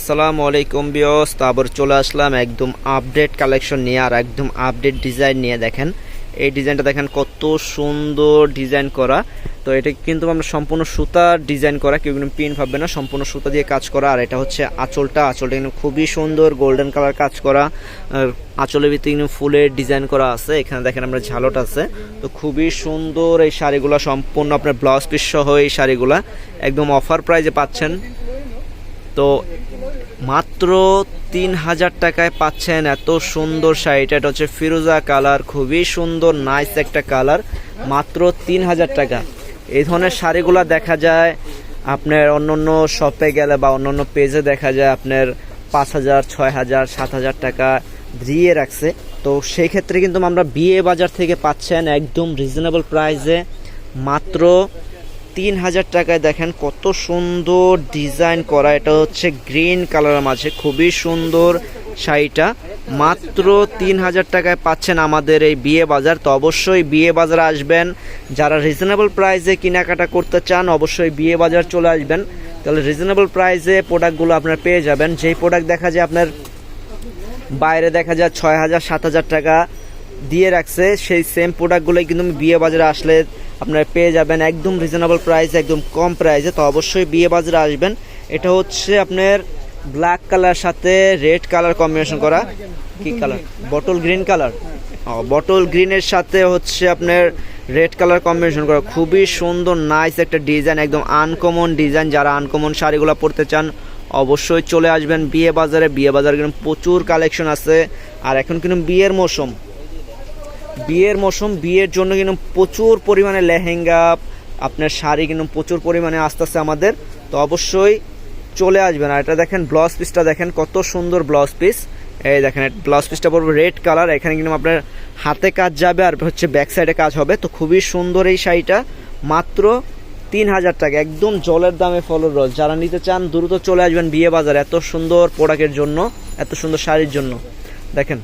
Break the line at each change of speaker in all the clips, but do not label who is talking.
আসসালামু আলাইকুম বিয়স তো আবার চলে আসলাম একদম আপডেট কালেকশন নিয়ে আর একদম আপডেট ডিজাইন নিয়ে দেখেন। এই ডিজাইনটা দেখেন কত সুন্দর ডিজাইন করা। তো এটা কিন্তু আমরা সম্পূর্ণ সুতার ডিজাইন করা, কেউ কিন্তু পিন ভাববে না, সম্পূর্ণ সুতা দিয়ে কাজ করা। আর এটা হচ্ছে আঁচলটা আঁচলটা কিন্তু খুবই সুন্দর গোল্ডেন কালার কাজ করা। আঁচলের ভিতরে কিন্তু ফুলের ডিজাইন করা আছে। এখানে দেখেন আমরা ঝালট আছে। তো খুবই সুন্দর এই শাড়িগুলো, সম্পূর্ণ আপনার ব্লাউজ পিস সহ এই শাড়িগুলা। একদম অফার প্রাইজে পাচ্ছেন। তো মাত্র তিন হাজার টাকায় পাচ্ছেন এত সুন্দর শাড়িটা এটা হচ্ছে ফিরোজা কালার, খুবই সুন্দর নাইস একটা কালার। মাত্র তিন হাজার টাকা। এই ধরনের শাড়িগুলো দেখা যায় আপনার অন্য অন্য শপে গেলে বা অন্য অন্য পেজে দেখা যায় আপনার পাঁচ হাজার, ছয় হাজার, সাত হাজার টাকা দিয়ে রাখছে। তো সেই ক্ষেত্রে কিন্তু আমরা বিয়ে বাজার থেকে পাচ্ছেন একদম রিজনেবল প্রাইসে মাত্র তিন হাজার টাকায় দেখেন কত সুন্দর ডিজাইন করা। এটা হচ্ছে গ্রিন কালারের মাঝে, খুবই সুন্দর শাড়িটা। মাত্র তিন হাজার টাকায় পাচ্ছেন আমাদের এই বিয়ে বাজার। তো অবশ্যই বিয়ে বাজার আসবেন। যারা রিজনেবল প্রাইসে কেনাকাটা করতে চান, অবশ্যই বিয়ে বাজার চলে আসবেন। তাহলে রিজনেবল প্রাইসে প্রোডাক্টগুলো আপনারা পেয়ে যাবেন। যেই প্রোডাক্ট দেখা যায় আপনার বাইরে দেখা যায় ছয় হাজার সাত হাজার টাকা দিয়ে রাখছে, সেই সেম প্রোডাক্টগুলোই কিন্তু বিয়ে বাজারে আসলে আপনারা পেয়ে যাবেন একদম রিজনেবল প্রাইস একদম কম প্রাইসে তো অবশ্যই বিয়ে বাজারে আসবেন। এটা হচ্ছে আপনার ব্ল্যাক কালার সাথে রেড কালার কম্বিনেশন করা। কি colour bottle green colour bottle গ্রিনের সাথে হচ্ছে আপনার রেড কালার কম্বিনেশন করা। খুবই সুন্দর নাইস একটা ডিজাইন একদম আনকমন ডিজাইন যারা আনকমন শাড়িগুলো পরতে চান, অবশ্যই চলে আসবেন বিয়ে বাজারে। বিয়ে বাজারে কিন্তু প্রচুর কালেকশন আছে। আর এখন কিন্তু বিয়ের মৌসুম। বিয়ের মৌসুম, বিয়ের জন্য কিন্তু প্রচুর পরিমাণে লেহেঙ্গা, আপনার শাড়ি কিন্তু প্রচুর পরিমাণে আসতেছে আমাদের। তো অবশ্যই চলে আসবেন। আর এটা দেখেন ব্লাউজ পিসটা দেখেন, কত সুন্দর ব্লাউজ পিস এই দেখেন ব্লাউজ পিসটা পড়বে রেড কালার এখানে কিন্তু আপনার হাতে কাজ যাবে আর হচ্ছে ব্যাক সাইডে কাজ হবে। তো খুবই সুন্দর এই শাড়িটা। মাত্র তিন হাজার টাকা, একদম জলের দামে ফলর রস। যারা নিতে চান, দ্রুত চলে আসবেন বিয়ে বাজার এত সুন্দর প্রোডাক্টের জন্য, এত সুন্দর শাড়ির জন্য। দেখেন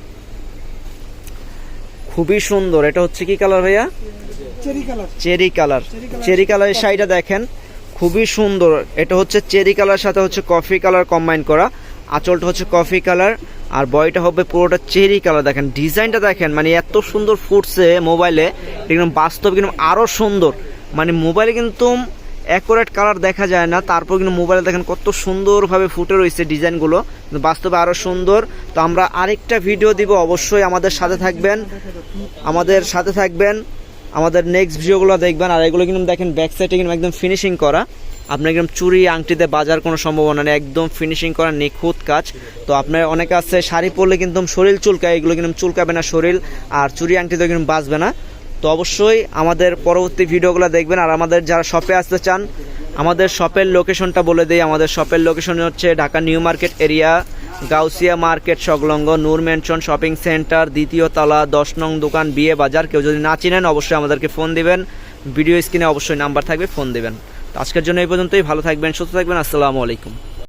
খুবই সুন্দর। এটা হচ্ছে কি কালার ভাইয়া?
চেরি কালার
চেরি কালার কালারের শাড়িটা দেখেন খুবই সুন্দর। এটা হচ্ছে চেরি কালার সাথে হচ্ছে কফি কালার কম্বাইন করা। আঁচলটা হচ্ছে কফি কালার আর বয়টা হবে পুরোটা চেরি কালার দেখেন ডিজাইনটা দেখেন মানে এত সুন্দর ফুটছে মোবাইলে একদম বাস্তব কিন্তু আরও সুন্দর। মানে মোবাইলে কিন্তু অ্যাকোরেট কালার দেখা যায় না। তারপর কিন্তু মোবাইলে দেখেন কত সুন্দরভাবে ফুটে রয়েছে ডিজাইনগুলো। বাস্তবে আরও সুন্দর। তো আমরা আরেকটা ভিডিও দিব। অবশ্যই আমাদের সাথে থাকবেন। আমাদের সাথে থাকবেন। আমাদের নেক্সট ভিডিওগুলো দেখবেন। আর এগুলো কিন্তু দেখেন ব্যাক সাইডে কিন্তু একদম ফিনিশিং করা। আপনার একদম চুরি, আংটিতে বাজার কোনো সম্ভাবনা নেই। একদম ফিনিশিং করা নিখুঁত কাজ। তো আপনার অনেকে আছে, শাড়ি পরলে কিন্তু শরীর চুলকায়। এগুলো কিন্তু চুলকাবে না শরীর। আর চুরি আংটিতে কিন্তু বাঁচবে না। তো অবশ্যই আমাদের পরবর্তী ভিডিওগুলো দেখবেন। আর আমাদের যারা শপে আসতে চান, আমাদের শপের লোকেশনটা বলে দিই। আমাদের শপের লোকেশন হচ্ছে Dhaka new market area, Gausia market সংলগ্ন নূর মেনশন শপিং সেন্টার, দ্বিতীয় তলা, দশ নং দোকান, বিয়ে বাজার। কেউ যদি না চিনেন, অবশ্যই আমাদেরকে ফোন দিবেন। ভিডিও স্ক্রিনে অবশ্যই নাম্বার থাকবে ফোন দিবেন। তো আজকের জন্য এই পর্যন্তই। ভালো থাকবেন, সুস্থ থাকবেন। আসসালামু আলাইকুম।